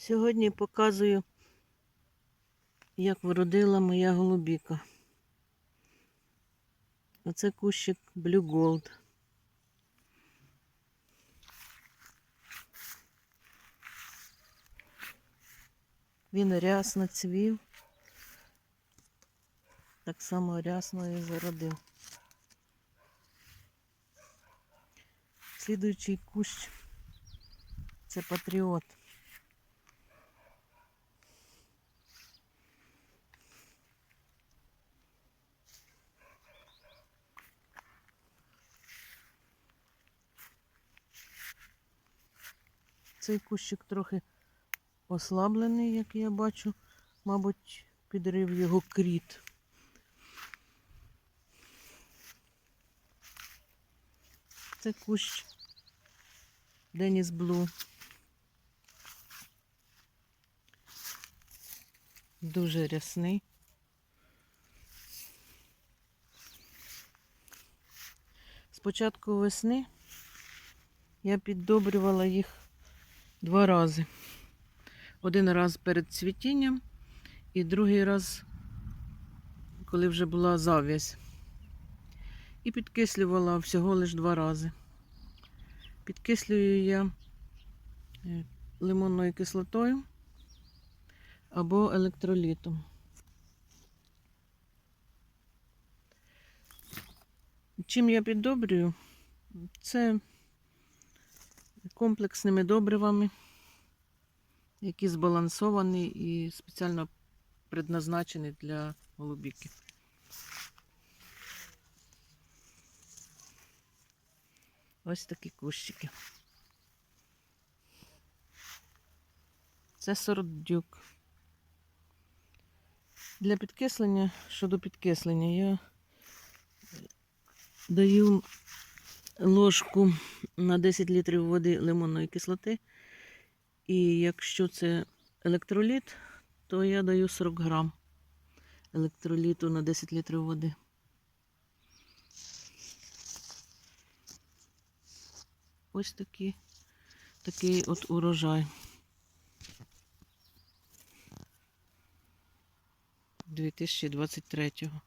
Сьогодні показую, як вродила моя голубіка. Оце кущик Blue Gold. Він рясно цвів. Так само рясно і зародив. Слідуючий кущ це патріот. Цей кущик трохи ослаблений, як я бачу, мабуть, підрив його кріт. Це кущ Деніс Блу. Дуже рясний. З початку весни я піддобрювала їх два рази. Один раз перед цвітінням і другий раз, коли вже була зав'язь. І підкислювала всього лише два рази. Підкислюю я е, лимонною кислотою або електролітом. Чим я піддобрюю? Це комплексними добривами, які збалансовані і спеціально предназначені для голубіки. Ось такі кущики. Це сорт дюк. Для підкислення, щодо підкислення, я даю ложку на 10 літрів води лимонної кислоти. І якщо це електроліт, то я даю 40 грам електроліту на 10 літрів води. Ось такі, такий от урожай. 2023-го.